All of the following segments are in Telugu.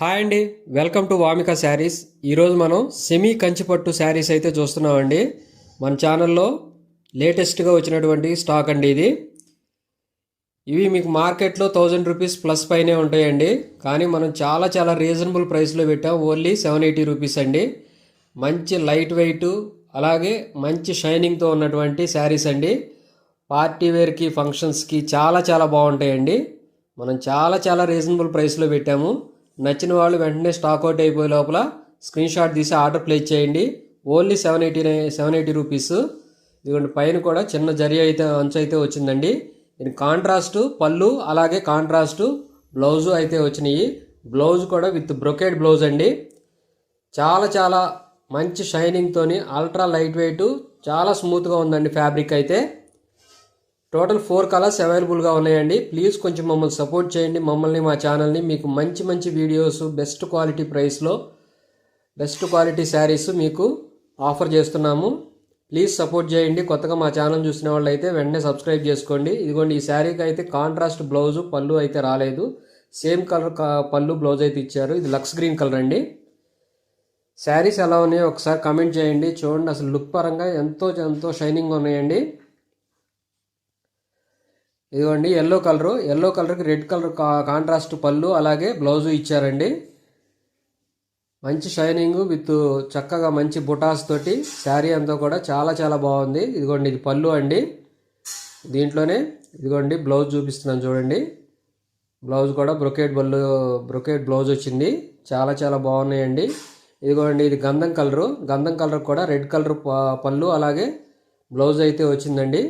హాయ్ అండి. Welcome to Vamika Sarees. ఈరోజు మనం సెమీ కంచిపట్టు శారీస్ అయితే చూస్తున్నామండి. మన ఛానల్లో లేటెస్ట్గా వచ్చినటువంటి స్టాక్ అండి ఇది. ఇవి మీకు మార్కెట్లో థౌజండ్ రూపీస్ ప్లస్ పైనే ఉంటాయండి. కానీ మనం చాలా చాలా రీజనబుల్ ప్రైస్లో పెట్టాం. ఓన్లీ సెవెన్ ఎయిటీ రూపీస్ అండి. మంచి లైట్ వెయిట్ అలాగే మంచి షైనింగ్తో ఉన్నటువంటి శారీస్ అండి. పార్టీ వేర్కి ఫంక్షన్స్కి చాలా చాలా బాగుంటాయండి. మనం చాలా చాలా రీజనబుల్ ప్రైస్లో పెట్టాము. నచ్చిన వాళ్ళు వెంటనే స్టాక్ అవుట్ అయిపోయే లోపల స్క్రీన్ షాట్ తీసి ఆర్డర్ ప్లేస్ చేయండి. Only seven eighty seven eighty rupees ఇదిగోండి పైన కూడా చిన్న జరి అయితే అంచు అయితే వచ్చిందండి. దీని కాంట్రాస్ట్ పళ్ళు అలాగే కాంట్రాస్ట్ బ్లౌజు అయితే వచ్చినాయి. బ్లౌజ్ కూడా విత్ బ్రొకేడ్ బ్లౌజ్ అండి. చాలా చాలా మంచి షైనింగ్తోని అల్ట్రా లైట్ వెయిట్ చాలా స్మూత్గా ఉందండి ఫ్యాబ్రిక్ అయితే. టోటల్ ఫోర్ కలర్స్ అవైలబుల్గా ఉన్నాయండి. ప్లీజ్ కొంచెం మమ్మల్ని సపోర్ట్ చేయండి. మమ్మల్ని మా ఛానల్ని మీకు మంచి మంచి వీడియోస్ బెస్ట్ క్వాలిటీ ప్రైస్లో బెస్ట్ క్వాలిటీ శారీస్ మీకు ఆఫర్ చేస్తున్నాము. ప్లీజ్ సపోర్ట్ చేయండి. కొత్తగా మా ఛానల్ చూసిన వాళ్ళు అయితే వెంటనే సబ్స్క్రైబ్ చేసుకోండి. ఇదిగోండి ఈ శారీకి అయితే కాంట్రాస్ట్ బ్లౌజు పళ్ళు అయితే రాలేదు. సేమ్ కలర్ పళ్ళు బ్లౌజ్ అయితే ఇచ్చారు. ఇది లక్స్ గ్రీన్ కలర్ అండి. శారీస్ ఎలా ఉన్నాయో ఒకసారి కమెంట్ చేయండి. చూడండి అసలు లుక్ పరంగా ఎంతో ఎంతో షైనింగ్ ఉన్నాయండి. ఇదిగోండి ఎల్లో కలరు ఎల్లో కలర్కి రెడ్ కలర్ కాంట్రాస్ట్ పళ్ళు అలాగే బ్లౌజు ఇచ్చారండి. మంచి షైనింగ్ విత్ చక్కగా మంచి బుటాస్ తోటి శారీ అంతా కూడా చాలా చాలా బాగుంది. ఇదిగోండి ఇది పళ్ళు అండి. దీంట్లోనే ఇదిగోండి బ్లౌజ్ చూపిస్తున్నాను చూడండి. బ్లౌజ్ కూడా బ్రొకేట్ బల్లు బ్రొకేట్ బ్లౌజ్ వచ్చింది. చాలా చాలా బాగున్నాయండి. ఇదిగోండి ఇది గంధం కలరు గంధం కలర్ కూడా రెడ్ కలర్ పళ్ళు అలాగే బ్లౌజ్ అయితే వచ్చిందండి.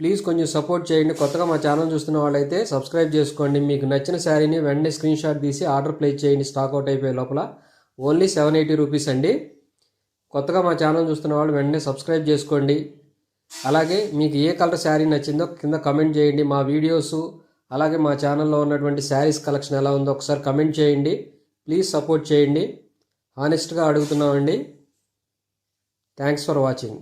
ప్లీజ్ కొంచెం సపోర్ట్ చేయండి. కొత్తగా మా ఛానల్ చూస్తున్న వాళ్ళైతే సబ్స్క్రైబ్ చేసుకోండి. మీకు నచ్చిన శారీని వెంటనే స్క్రీన్ షాట్ తీసి ఆర్డర్ ప్లేస్ చేయండి. స్టాక్ అవుట్ అయిపోయే లోపల. ఓన్లీ సెవెన్ ఎయిటీ రూపీస్ అండి. కొత్తగా మా ఛానల్ చూస్తున్న వాళ్ళు వెంటనే సబ్స్క్రైబ్ చేసుకోండి. అలాగే మీకు ఏ కలర్ శారీ నచ్చిందో కింద కమెంట్ చేయండి. మా వీడియోస్ అలాగే మా ఛానల్లో ఉన్నటువంటి శారీస్ కలెక్షన్ ఎలా ఉందో ఒకసారి కమెంట్ చేయండి. ప్లీజ్ సపోర్ట్ చేయండి. హానెస్ట్గా అడుగుతున్నామండి. Thanks for watching.